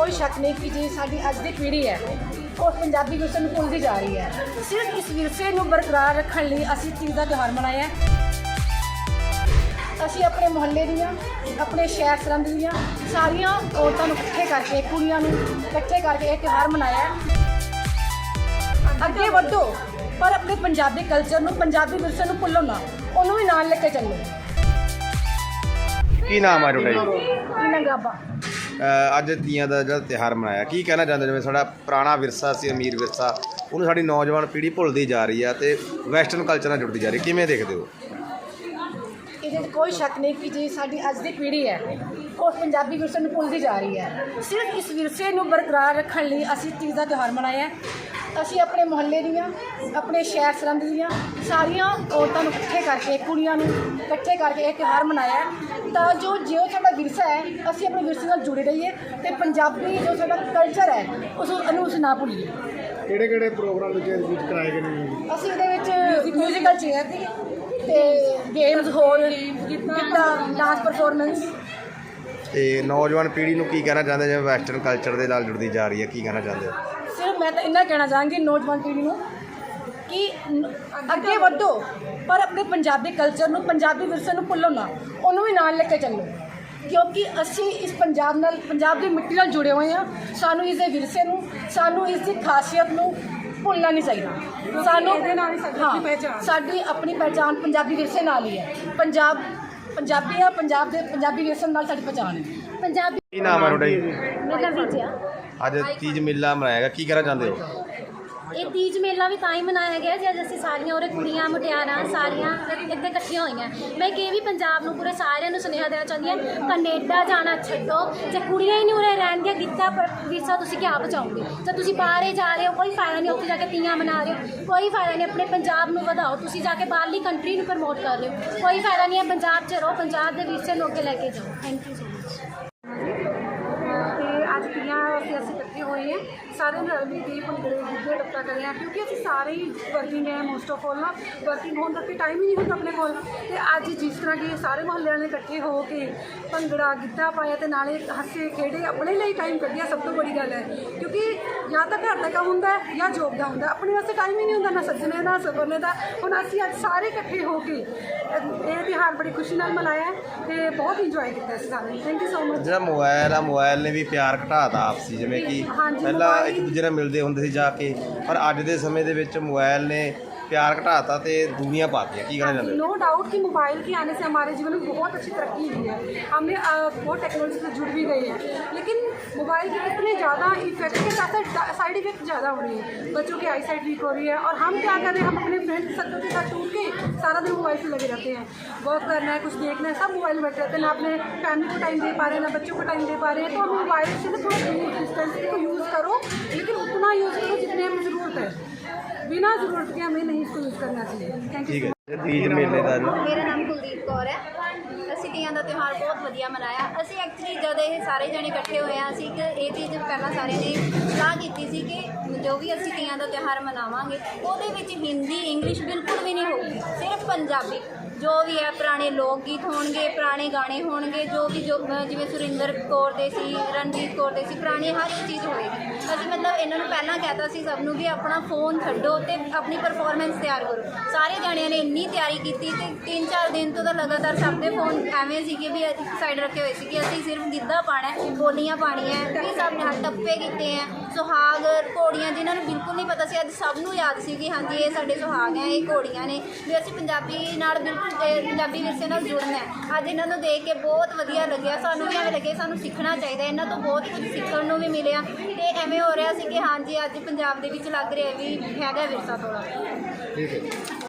ਕੋਈ ਸ਼ੱਕ ਨਹੀਂ ਕਿ ਜੀ ਸਾਡੀ ਅੱਜ ਦੀ ਪੀੜ੍ਹੀ ਹੈ ਉਹ ਪੰਜਾਬੀ ਵਿਰਸੇ ਨੂੰ ਭੁੱਲਦੀ ਜਾ ਰਹੀ ਹੈ। ਸਿਰਫ ਇਸ ਵਿਰਸੇ ਨੂੰ ਬਰਕਰਾਰ ਰੱਖਣ ਲਈ ਅਸੀਂ ਤੀਜ ਦਾ ਤਿਉਹਾਰ ਮਨਾਇਆ ਹੈ। ਅਸੀਂ ਆਪਣੇ ਮੁਹੱਲੇ ਦੀਆਂ ਆਪਣੇ ਸ਼ਹਿਰ ਸਰਹੰਦ ਦੀਆਂ ਸਾਰੀਆਂ ਔਰਤਾਂ ਨੂੰ ਇਕੱਠੇ ਕਰਕੇ ਕੁੜੀਆਂ ਨੂੰ ਇਕੱਠੇ ਕਰਕੇ ਇਹ ਤਿਉਹਾਰ ਮਨਾਇਆ ਹੈ। ਅੱਗੇ ਵਧੋ ਪਰ ਆਪਣੇ ਪੰਜਾਬੀ ਕਲਚਰ ਨੂੰ ਪੰਜਾਬੀ ਵਿਰਸੇ ਨੂੰ ਭੁੱਲੋ ਨਾ ਉਹਨੂੰ ਵੀ ਨਾਲ ਲੈ ਕੇ ਚੱਲੋ। ਕੀ ਨਾਮ ਆ ਤੁਹਾਡਾ ਜੀ? ਅੱਜ ਤੀਆਂ ਦਾ ਜਿਹੜਾ ਤਿਹਾਰ ਮਨਾਇਆ, ਕੀ ਕਹਿਣਾ ਚਾਹੁੰਦੇ ਜਿਵੇਂ ਸਾਡਾ ਪੁਰਾਣਾ ਵਿਰਸਾ ਸੀ, ਅਮੀਰ ਵਿਰਸਾ, ਉਹਨੂੰ ਸਾਡੀ ਨੌਜਵਾਨ ਪੀੜ੍ਹੀ ਭੁੱਲਦੀ ਜਾ ਰਹੀ ਆ ਤੇ ਵੈਸਟਰਨ ਕਲਚਰ ਨਾਲ ਜੁੜਦੀ ਜਾ ਰਹੀ ਕਿਵੇਂ ਦੇਖਦੇ ਹੋ? ਇਹਦੇ ਕੋਈ ਸ਼ੱਕ ਨਹੀਂ ਕਿ ਜੀ ਸਾਡੀ ਅੱਜ ਦੀ ਪੀੜ੍ਹੀ ਹੈ, ਉਹ ਪੰਜਾਬੀ ਵਿਰਸੇ ਨੂੰ ਭੁੱਲਦੀ ਜਾ ਰਹੀ ਹੈ। ਸਿਰਫ ਇਸ ਵਿਰਸੇ ਨੂੰ ਬਰਕਰਾਰ ਰੱਖਣ ਲਈ ਅਸੀਂ ਤੀਜ ਦਾ ਤਿਉਹਾਰ ਮਨਾਇਆ ਅਸੀਂ ਆਪਣੇ ਮੁਹੱਲੇ ਦੀਆਂ ਆਪਣੇ ਸ਼ਹਿਰ ਸਰਹੰਦ ਦੀਆਂ ਸਾਰੀਆਂ ਔਰਤਾਂ ਨੂੰ ਇਕੱਠੇ ਕਰਕੇ ਕੁੜੀਆਂ ਨੂੰ ਇਕੱਠੇ ਕਰਕੇ ਇਹ ਤਿਉਹਾਰ ਮਨਾਇਆ ਤਾਂ ਜੋ ਜਿਉਂ ਸਾਡਾ ਵਿਰਸਾ ਹੈ ਅਸੀਂ ਆਪਣੇ ਵਿਰਸੇ ਨਾਲ ਜੁੜੇ ਰਹੀਏ ਤੇ ਪੰਜਾਬੀ ਜੋ ਸਾਡਾ ਕਲਚਰ ਹੈ ਉਸ ਨੂੰ ਅਸੀਂ ਨਾ ਭੁੱਲੀਏ। ਕਿਹੜੇ ਕਿਹੜੇ ਪ੍ਰੋਗਰਾਮ ਵਿੱਚ ਵਿੱਚ ਕਰਾਏ ਗਏ ਨੇ? ਅਸੀਂ ਇਹਦੇ ਵਿੱਚ ਮਿਊਜ਼ੀਕਲ ਚੇਅਰ ਤੇ ਗੇਮਸ ਹੋਰ ਗਿੱਧਾ ਡਾਂਸ ਪਰਫਾਰਮੈਂਸ ਤੇ ਨੌਜਵਾਨ ਪੀੜ੍ਹੀ ਨੂੰ ਕੀ ਕਹਿਣਾ ਚਾਹੁੰਦੇ ਜਿਵੇਂ ਵੈਸਟਰਨ ਕਲਚਰ ਦੇ ਨਾਲ ਜੁੜਦੀ ਜਾ ਰਹੀ ਹੈ ਕੀ ਕਹਿਣਾ ਚਾਹੁੰਦੇ ਹੋ? ਮੈਂ ਤਾਂ ਇੰਨਾ ਕਹਿਣਾ ਚਾਹਾਂਗੀ ਨੌਜਵਾਨ ਪੀੜ੍ਹੀ ਨੂੰ ਕਿ ਅੱਗੇ ਵਧੋ ਪਰ ਆਪਣੇ ਪੰਜਾਬੀ ਕਲਚਰ ਨੂੰ ਪੰਜਾਬੀ ਵਿਰਸੇ ਨੂੰ ਭੁੱਲੋ ਨਾ। ਉਹਨੂੰ ਵੀ ਨਾਲ ਲੈ ਕੇ ਚੱਲੋ। ਕਿਉਂਕਿ ਅਸੀਂ ਇਸ ਪੰਜਾਬ ਨਾਲ ਪੰਜਾਬ ਦੀ ਮਿੱਟੀ ਨਾਲ ਜੁੜੇ ਹੋਏ ਹਾਂ। ਸਾਨੂੰ ਇਸ ਦੇ ਵਿਰਸੇ ਨੂੰ ਸਾਨੂੰ ਇਸ ਦੀ ਖਾਸੀਅਤ ਨੂੰ ਭੁੱਲਣਾ ਨਹੀਂ ਚਾਹੀਦਾ। ਸਾਨੂੰ ਇਹਦੇ ਨਾਲ ਹੀ ਸਾਡੀ ਆਪਣੀ ਪਹਿਚਾਨ ਸਾਡੀ ਆਪਣੀ ਪਹਿਚਾਨ ਪੰਜਾਬੀ ਵਿਰਸੇ ਨਾਲ ਹੀ ਹੈ। ਪੰਜਾਬ ਪੰਜਾਬੀ ਆ ਪੰਜਾਬ ਦੇ ਪੰਜਾਬੀ ਵਿਰਸੇ ਨਾਲ ਸਾਡੀ ਪਹਿਚਾਨ ਹੈ। ਪੰਜਾਬੀ ਕੀ ਨਾਮ ਆ ਤੁਹਾਡਾ ਜੀ? ਵਿਜਿਆ। ਅੱਜ ਤੀਜ ਮੇਲਾ ਮਨਾਇਆ ਗਿਆ। ਕੀ ਕਹਿਣਾ ਚਾਹੁੰਦੇ ਹੋ? ਇਹ ਤੀਜ ਮੇਲਾ ਵੀ ਤਾਂ ਹੀ ਮਨਾਇਆ ਗਿਆ ਜਦ ਅਸੀਂ ਸਾਰੀਆਂ ਉਰੇ ਕੁੜੀਆਂ ਮੁਟਿਆਰਾਂ ਸਾਰੀਆਂ ਇੱਥੇ ਇਕੱਠੀਆਂ ਹੋਈਆਂ। ਮੈਂ ਕਿ ਵੀ ਪੰਜਾਬ ਨੂੰ ਪੂਰੇ ਸਾਰਿਆਂ ਨੂੰ ਸੁਨੇਹਾ ਦੇਣਾ ਚਾਹੁੰਦੀ ਹਾਂ ਕੈਨੇਡਾ ਜਾਣਾ ਛੱਡੋ। ਜੇ ਕੁੜੀਆਂ ਹੀ ਨਹੀਂ ਉਰੇ ਰਹਿਣਗੀਆਂ ਗਿੱਧਾ ਪ- ਵਿਰਸਾ ਤੁਸੀਂ ਕਿਆ ਬਚਾਓਗੇ? ਜੇ ਤੁਸੀਂ ਬਾਹਰੇ ਜਾ ਰਹੇ ਹੋ ਕੋਈ ਫਾਇਦਾ ਨਹੀਂ ਉੱਥੇ ਜਾ ਕੇ ਤੀਆਂ ਮਨਾ ਰਹੇ ਹੋ। ਕੋਈ ਫਾਇਦਾ ਨਹੀਂ ਆਪਣੇ ਪੰਜਾਬ ਨੂੰ ਵਧਾਓ। ਤੁਸੀਂ ਜਾ ਕੇ ਬਾਹਰਲੀ ਕੰਟਰੀ ਨੂੰ ਪ੍ਰਮੋਟ ਕਰ ਰਹੇ ਹੋ। ਕੋਈ ਫਾਇਦਾ ਨਹੀਂ ਹੈ ਪੰਜਾਬ 'ਚ ਰਹੋ ਪੰਜਾਬ ਦੇ ਵਿਰਸੇ ਨੂੰ ਅੱਗੇ ਲੈ ਕੇ ਜਾਓ। ਥੈਂਕ ਯੂ ਸੋ ਮਚ ਤੇ ਤੀਆਂ ਅਸੀਂ ਅਸੀਂ ਇਕੱਠੇ ਹੋਏ ਹਾਂ। ਸਾਰੇ ਰਲ ਮਿਲ ਕੇ ਭੰਗੜੇ ਗਿੱਧੇ ਟੱਪਾ ਕਰੇ ਆ, ਕਿਉਂਕਿ ਅਸੀਂ ਸਾਰੇ ਹੀ ਵਰਕਿੰਗ ਹੈ ਮੋਸਟ ਆਫ ਆਲ ਨਾ। ਵਰਕਿੰਗ ਹੋਣ ਦਾ ਟਾਈਮ ਹੀ ਨਹੀਂ ਹੁੰਦਾ ਆਪਣੇ ਕੋਲ। ਤੇ ਅੱਜ ਜਿਸ ਤਰ੍ਹਾਂ ਕਿ ਸਾਰੇ ਮੁਹੱਲਿਆਂ ਨੇ ਇਕੱਠੇ ਹੋ ਕੇ ਭੰਗੜਾ ਗਿੱਧਾ ਪਾਇਆ ਤੇ ਨਾਲੇ ਹੱਸੇ ਖੇਡੇ, ਆਪਣੇ ਲਈ ਟਾਈਮ ਕੱਢਿਆ ਸਭ ਤੋਂ ਵੱਡੀ ਗੱਲ ਹੈ। ਕਿਉਂਕਿ ਜਾਂ ਤਾਂ ਘਰ ਦਾ ਕੰਮ ਹੁੰਦਾ ਜਾਂ ਜੋਬ ਦਾ ਹੁੰਦਾ ਆਪਣੇ ਵਾਸਤੇ ਟਾਈਮ ਹੀ ਨਹੀਂ ਹੁੰਦਾ ਨਾ ਸੱਜਣੇ ਦਾ ਸਬਰਨੇ ਦਾ। ਹੁਣ ਅਸੀਂ ਅੱਜ ਸਾਰੇ ਇਕੱਠੇ ਹੋ ਕੇ ਇਹ ਤਿਉਹਾਰ ਬੜੀ ਖੁਸ਼ੀ ਨਾਲ ਮਨਾਇਆ ਹੈ ਤੇ ਬਹੁਤ ਇੰਜੋਏ ਕੀਤਾ ਅਸੀਂ ਸਾਰੇ ਥੈਂਕ ਯੂ ਸੋ ਮਚ ਜਿਹੜਾ ਮੋਬਾਈਲ ਆ ਮੋਬਾਈਲ ਨੇ ਵੀ ਪਿਆਰ ਘਟਾਤਾ ਆਪਸੀ ਜਿਵੇਂ ਕਿ ਪਹਿਲਾਂ ਇੱਕ ਦੂਜੇ ਨਾਲ ਮਿਲਦੇ ਹੁੰਦੇ ਸੀ ਜਾ ਕੇ ਪਰ ਅੱਜ ਦੇ ਸਮੇਂ ਦੇ ਵਿੱਚ ਮੋਬਾਈਲ ਨੇ ਪਿਆਰ ਘਟਾਤਾ ਤੇ ਦੂਰੀਆਂ ਪਾਤੀਆਂ ਕੀ ਕਹਿਣਾ ਚਾਹੁੰਦੇ ਹੋ नो डाउट कि मोबाइल के आने से हमारे जीवन में बहुत अच्छी तरक्की हुई है हमने अ, बहुत टेक्नोलॉजी से जुड़ भी गए हैं लेकिन मोबाइल के इतने ज़्यादा इफेक्ट के साथ साथ साइड इफेक्ट ज़्यादा हो रही है बच्चों की आई साइड वीक हो रही है और हम क्या कर रहे हैं हम अपने फ्रेंड सर्कल के साथ टूट के सारा दिन मोबाइल से लगे रहते हैं वर्क करना है कुछ देखना है सब मोबाइल में बैठे रहते हैं ना अपने फैमिली को टाइम दे पा रहे हैं ना बच्चों को टाइम दे पा रहे हैं तो हम मोबाइल से ना थोड़ा दूर डिस्टेंस को यूज़ करो बिना ज़रूरत के हमें नहीं इसको यूज़ करना चाहिए थैंक यू ਠੀਕ ਹੈ ਤੀਜ ਮੇਲੇ ਦਾ ਨਾ ਮੇਰਾ ਨਾਮ ਕੁਲਦੀਪ ਕੌਰ ਹੈ ਅਸੀਂ ਤੀਆਂ ਦਾ ਤਿਉਹਾਰ ਬਹੁਤ ਵਧੀਆ ਮਨਾਇਆ ਅਸੀਂ ਐਕਚੁਅਲੀ ਜਦ ਇਹ ਸਾਰੇ ਜਣੇ ਇਕੱਠੇ ਹੋਏ ਹਾਂ ਅਸੀਂ ਇੱਕ ਇਹ ਚੀਜ਼ ਪਹਿਲਾਂ ਸਾਰਿਆਂ ਨੇ ਸਲਾਹ ਕੀਤੀ ਸੀ ਕਿ ਜੋ ਵੀ ਅਸੀਂ ਤੀਆਂ ਦਾ ਤਿਉਹਾਰ ਮਨਾਵਾਂਗੇ ਉਹਦੇ ਵਿੱਚ ਹਿੰਦੀ ਇੰਗਲਿਸ਼ ਬਿਲਕੁਲ ਵੀ ਨਹੀਂ ਹੋਊਗੀ ਸਿਰਫ ਪੰਜਾਬੀ ਜੋ ਵੀ ਹੈ, ਪੁਰਾਣੇ ਲੋਕ ਗੀਤ ਹੋਣਗੇ, ਪੁਰਾਣੇ ਗਾਣੇ ਹੋਣਗੇ, ਜੋ ਵੀ ਜੋ, ਅਹ ਜਿਵੇਂ ਸੁਰਿੰਦਰ ਕੌਰ ਦੇ ਸੀ, ਰਣਜੀਤ ਕੌਰ ਦੇ ਸੀ, ਪੁਰਾਣੇ ਹਰ ਇੱਕ ਚੀਜ਼ ਹੋਏਗੀ। ਅਸੀਂ ਮਤਲਬ ਇਹਨਾਂ ਨੂੰ ਪਹਿਲਾਂ ਕਹਿਤਾ ਸੀ ਸਭ ਨੂੰ ਵੀ ਆਪਣਾ ਫੋਨ ਛੱਡੋ ਤੇ ਆਪਣੀ ਪਰਫਾਰਮੈਂਸ ਤਿਆਰ ਕਰੋ। ਸਾਰੇ ਜਾਣਿਆਂ ਨੇ ਇੰਨੀ ਤਿਆਰੀ ਕੀਤੀ ਤੇ ਤਿੰਨ ਚਾਰ ਦਿਨ ਤੋਂ ਤਾਂ ਲਗਾਤਾਰ ਸਭ ਦੇ ਫੋਨ ਐਵੇਂ ਸੀਗੇ ਵੀ ਇੱਕ ਸਾਈਡ ਰੱਖੇ ਹੋਏ ਸੀ ਕਿ ਅਸੀਂ ਸਿਰਫ ਗਿੱਧਾ ਪਾਣਾ ਹੈ, ਬੋਲੀਆਂ ਪਾਣੀਆਂ ਹੈ ਵੀ ਸਭ ਨੇ ਟੱਪੇ ਕੀਤੇ ਹੈ। ਸੁਹਾਗ, ਘੋੜੀਆਂ, ਜਿਨ੍ਹਾਂ ਨੂੰ ਬਿਲਕੁਲ ਨਹੀਂ ਪਤਾ ਸੀ, ਅੱਜ ਸਭ ਨੂੰ ਯਾਦ ਸੀ ਕਿ ਹਾਂਜੀ, ਇਹ ਸਾਡੇ ਸੁਹਾਗ ਹੈ, ਇਹ ਘੋੜੀਆਂ ਨੇ। ਵੀ ਅਸੀਂ ਪੰਜਾਬੀ ਨਾਲ ਬਿਲਕੁਲ ਅਹ, ਪੰਜਾਬੀ ਵਿਰਸੇ ਨਾਲ ਜੁੜਨਾ ਹੈ। ਅੱਜ ਇਹਨਾਂ ਨੂੰ ਦੇਖ ਕੇ ਬਹੁਤ ਵਧੀਆ ਲੱਗਿਆ। ਸਾਨੂੰ ਵੀ ਐਵੇਂ ਲੱਗੇ ਸਾਨੂੰ ਸਿੱਖਣਾ ਚਾਹੀਦਾ ਇਹਨਾਂ ਤੋਂ ਬਹੁਤ ਕੁਝ ਸਿੱਖਣ ਨੂੰ ਵੀ ਮਿਲਿਆ। ਤੇ ਐਵੇਂ ਹੋ ਰਿਹਾ ਸੀ ਕਿ ਹਾਂਜੀ ਅੱਜ ਪੰਜਾਬ ਦੇ ਵਿੱਚ ਲੱਗ ਰਿਹਾ ਵੀ ਹੈਗਾ ਵਿਰਸਾ ਥੋੜਾ ਠੀਕ ਹੈ